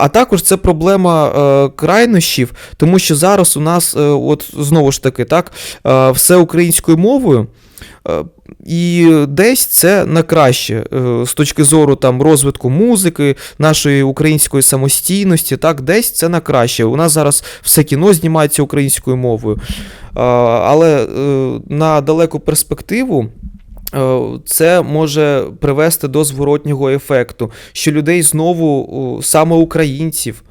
А також це проблема е, крайнощів, тому що зараз у нас, е, от знову ж таки, так, е, все українською мовою. Е, І десь це на краще е, з точки зору там розвитку музики, нашої української самостійності, так, десь це на краще. У нас зараз все кіно знімається українською мовою. Е, Але на далеку перспективу. Е, Це може привести до зворотнього ефекту, що людей знову саме українців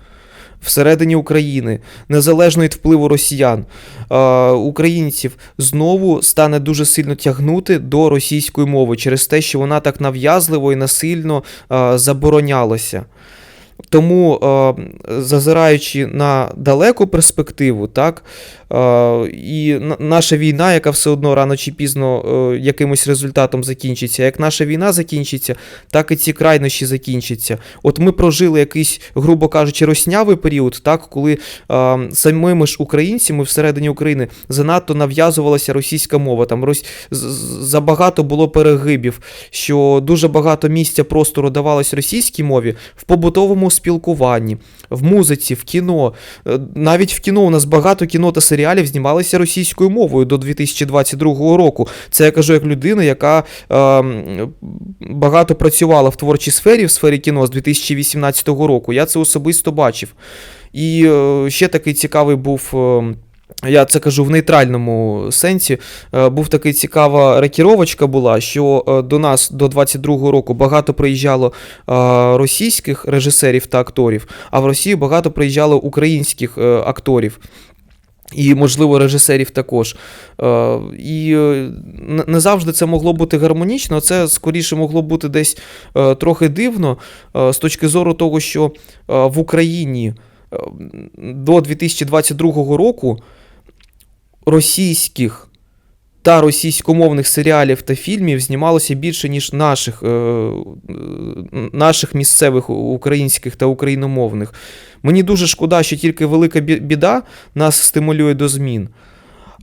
всередині України, незалежно від впливу росіян, е, українців знову стане дуже сильно тягнути до російської мови через те, що вона так нав'язливо і насильно е, заборонялася. Тому, е, зазираючи на далеку перспективу, так, е, і наша війна, яка все одно рано чи пізно е, якимось результатом закінчиться. Як наша війна закінчиться, так і ці крайнощі закінчаться. От ми прожили якийсь, грубо кажучи, роснявий період, так, коли самими ж українцями всередині України занадто нав'язувалася російська мова. Там рос... забагато було перегибів, що дуже багато місця простору давалось російській мові в побутовому спілкуванні, в музиці, в кіно. Е, Навіть в кіно у нас багато кіно та серіалів знімалися російською мовою до 2022 року. Це я кажу як людина, яка е, багато працювала в творчій сфері, в сфері кіно з 2018 року. Я це особисто бачив. І е, ще такий цікавий був. е, я це кажу в нейтральному сенсі. Е, Був такий цікава рекіровочка була, що е, до нас до 22-го року багато приїжджало е, російських режисерів та акторів, а в Росію багато приїжджало українських акторів. І, можливо, режисерів також. І не- завжди це могло бути гармонічно, це скоріше могло бути десь трохи дивно з точки зору того, що в Україні до 2022 року російських та російськомовних серіалів та фільмів знімалося більше, ніж наших, е, е, наших місцевих українських та україномовних. Мені дуже шкода, що тільки велика біда нас стимулює до змін.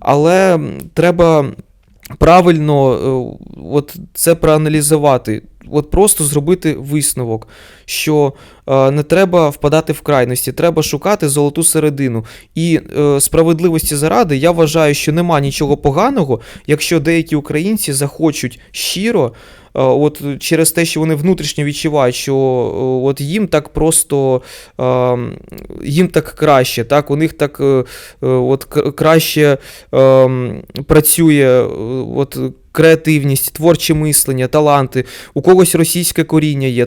Але треба правильно е, от це проаналізувати. От просто зробити висновок, що е, не треба впадати в крайності, треба шукати золоту середину. І е, справедливості заради я вважаю, що нема нічого поганого, якщо деякі українці захочуть щиро, от через те, що вони внутрішньо відчувають, що е, от їм так просто е, їм так краще, так, у них так е, е, от краще е, працює е, от, креативність, творче мислення, таланти, у когось російське коріння є.